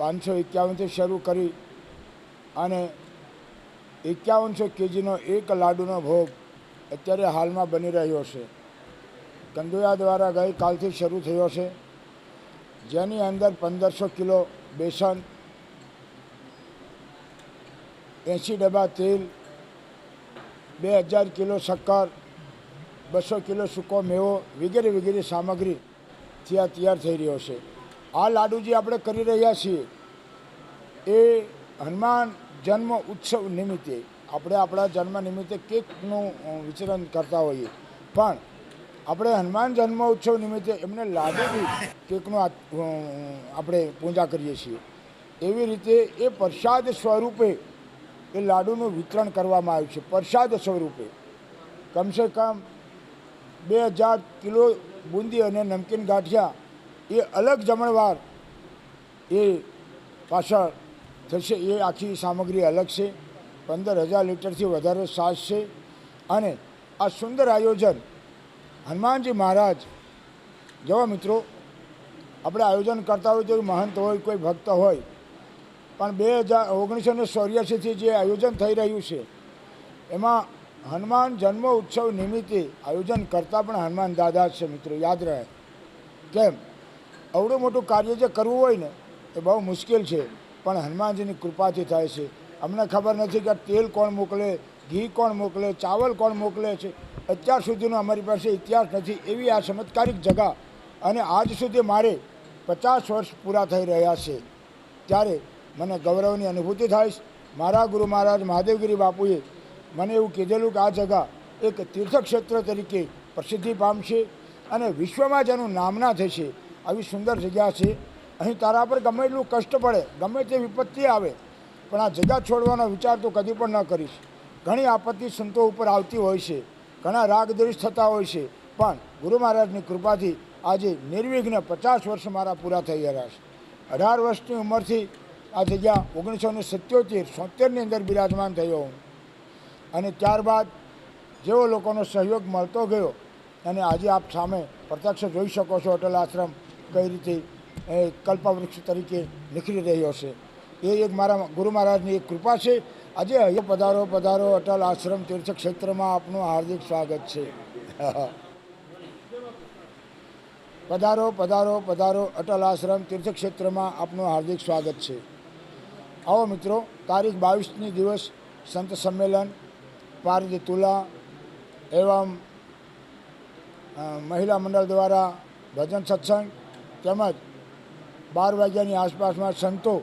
પાંચસો એકાવનથી શરૂ કરી અને એકાવનસો કેજીનો એક લાડુનો ભોગ અત્યારે હાલમાં બની રહ્યો છે. કંદોયા દ્વારા ગઈકાલથી શરૂ થયો છે. જેની અંદર પંદરસો કિલો બેસન એંસી ડબ્બા તેલ, બે હજાર કિલો શક્કર, બસો કિલો સૂકો મેવો વગેરે વગેરે સામગ્રી ત્યાં તૈયાર થઈ રહ્યો છે. આ લાડુ જે આપણે કરી રહ્યા છીએ. એ હનુમાન જન્મ ઉત્સવ નિમિત્તે, આપણે આપણા જન્મ નિમિત્તે કેકનું વિચરણ કરતા હોઈએ. પણ આપણે હનુમાન જન્મ ઉત્સવ નિમિત્તે એમને લાડુની કેકનું આપણે પૂજા કરીએ છીએ. એવી રીતે એ પ્રસાદ સ્વરૂપે એ લાડુનું વિતરણ કરવામાં આવ્યું છે, પ્રસાદ સ્વરૂપે. કમસે કમ બે હજાર કિલો બુંદી અને નમકીન ગાંઠિયા એ અલગ જમણવાર એ પાછળ થશે એ આખી સામગ્રી અલગ છે. પંદર હજાર લીટરથી વધારે સાસ છે. અને આ સુંદર આયોજન, હનુમાનજી મહારાજ, જેવા મિત્રો, આપણે આયોજન કરતા હોય તો મહંત હોય, કોઈ ભક્ત હોય, પણ બે હજાર, ઓગણીસો ને ચોર્યાસીથી જે આયોજન થઈ રહ્યું છે, એમાં હનુમાન જન્મ ઉત્સવ નિમિત્તે આયોજન કરતા પણ હનુમાન દાદા છે મિત્રો, યાદ રહે. કેમ? અવડું મોટું કાર્ય જે કરવું હોય ને, એ બહુ મુશ્કેલ છે. પણ હનુમાનજીની કૃપાથી થાય છે. અમને ખબર નથી કે તેલ કોણ મોકલે, ઘી કોણ મોકલે, ચાવલ કોણ મોકલે છે. અત્યાર સુધીનો અમારી પાસે ઇતિહાસ નથી એવી આ ચમત્કારિક જગા. અને આજ સુધી મારે પચાસ વર્ષ પૂરા થઈ રહ્યા છે. ત્યારે મને ગૌરવની અનુભૂતિ થાય છે. મારા ગુરુ મહારાજ મહાદેવગીરી બાપુએ મને એવું કીધેલું કે આ જગા એક તીર્થક્ષેત્ર તરીકે પ્રસિદ્ધિ પામશે અને વિશ્વમાં જેનું નામના થશે. આવી સુંદર જગ્યા છે. અહીં તારા પર ગમે એટલું કષ્ટ પડે, ગમે તે વિપત્તિ આવે, પણ આ જગા છોડવાનો વિચાર તો કદી પણ ન કરીશ. ઘણી આપત્તિ સંતો ઉપર આવતી હોય છે, ઘણા રાગ દ્વેષ થતા હોય છે, પણ ગુરુ મહારાજની કૃપાથી આજે નિર્વિઘ્ન પચાસ વર્ષ મારા પૂરા થઈ રહ્યા છે. અઢાર વર્ષની ઉંમરથી આ જગ્યા ઓગણીસો ને સત્યોતેર, સોતેરની અંદર બિરાજમાન થયો હું. અને ત્યારબાદ જેવો લોકોનો સહયોગ મળતો ગયો, અને આજે આપ સામે પ્રત્યક્ષ જોઈ શકો છો અટલ આશ્રમ કઈ રીતે કલ્પવૃક્ષ તરીકે નીકળી રહ્યો છે. એ એક મારા ગુરુ મહારાજની એક કૃપા છે. આજે અહીંયા પધારો પધારો, અટલ આશ્રમ તીર્થ ક્ષેત્રમાં આપનું હાર્દિક સ્વાગત છે. પધારો પધારો પધારો, અટલ આશ્રમ તીર્થક્ષેત્રમાં આપનું હાર્દિક સ્વાગત છે. આવો મિત્રો, તારીખ બાવીસની દિવસ, સંત સંમેલન પારદ તુલા, એવમ મહિલા મંડળ દ્વારા ભજન સત્સંગ તેમજ બાર વાગ્યાની આસપાસમાં સંતો,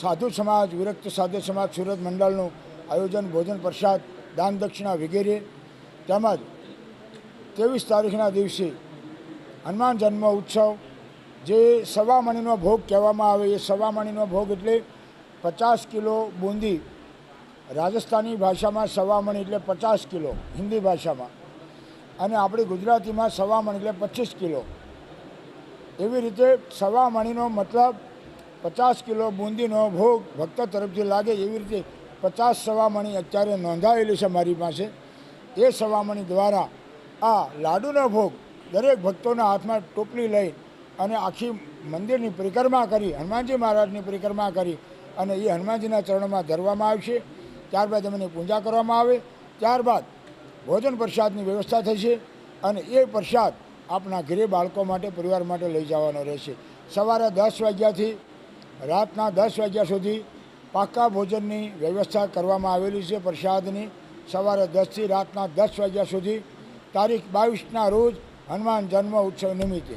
સાધુ સમાજ, વિરક્ત સાધુ સમાજ, સુરત મંડળનું આયોજન, ભોજન, પ્રસાદ, દાન દક્ષિણા વગેરે. તેમજ ત્રેવીસ તારીખના દિવસે હનુમાન જન્મ ઉત્સવ, જે સવામણીનો ભોગ કહેવામાં આવે. એ સવા મણીનો ભોગ એટલે પચાસ કિલો બુંદી. રાજસ્થાની ભાષામાં સવામણી એટલે પચાસ કિલો, હિન્દી ભાષામાં. અને આપણી ગુજરાતીમાં સવામણ એટલે પચીસ કિલો. એવી રીતે સવા મણીનો મતલબ પચાસ કિલો બુંદીનો ભોગ ભક્ત તરફથી લાગે એવી રીતે પચાસ સવા મણી અત્યારે નોંધાયેલી છે મારી પાસે. એ સવામણી દ્વારા આ લાડુનો ભોગ દરેક ભક્તોના હાથમાં ટોપલી લઈ અને આખી મંદિરની પરિક્રમા કરી, હનુમાનજી મહારાજની પરિક્રમા કરી અને એ હનુમાનજીના ચરણોમાં ધરવામાં આવશે. ત્યારબાદ એમની પૂજા કરવામાં આવે. ત્યારબાદ ભોજન પ્રસાદની વ્યવસ્થા થશે અને એ પ્રસાદ આપણા ઘરે બાળકો માટે, પરિવાર માટે લઈ જવાનો રહેશે. સવારે દસ વાગ્યાથી, રાતના દસ વાગ્યા સુધી પાકા ભોજનની વ્યવસ્થા કરવામાં આવેલી છે, પ્રસાદની. સવારે દસથી રાતના દસ વાગ્યા સુધી તારીખ બાવીસના રોજ હનુમાન જન્મ ઉત્સવ નિમિત્તે.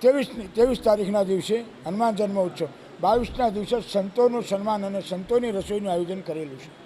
ત્રેવીસ ત્રેવીસ તારીખના દિવસે હનુમાન જન્મ ઉત્સવ. બાવીસના દિવસે સંતોનું સન્માન અને સંતોની રસોઈનું આયોજન કરેલું છે.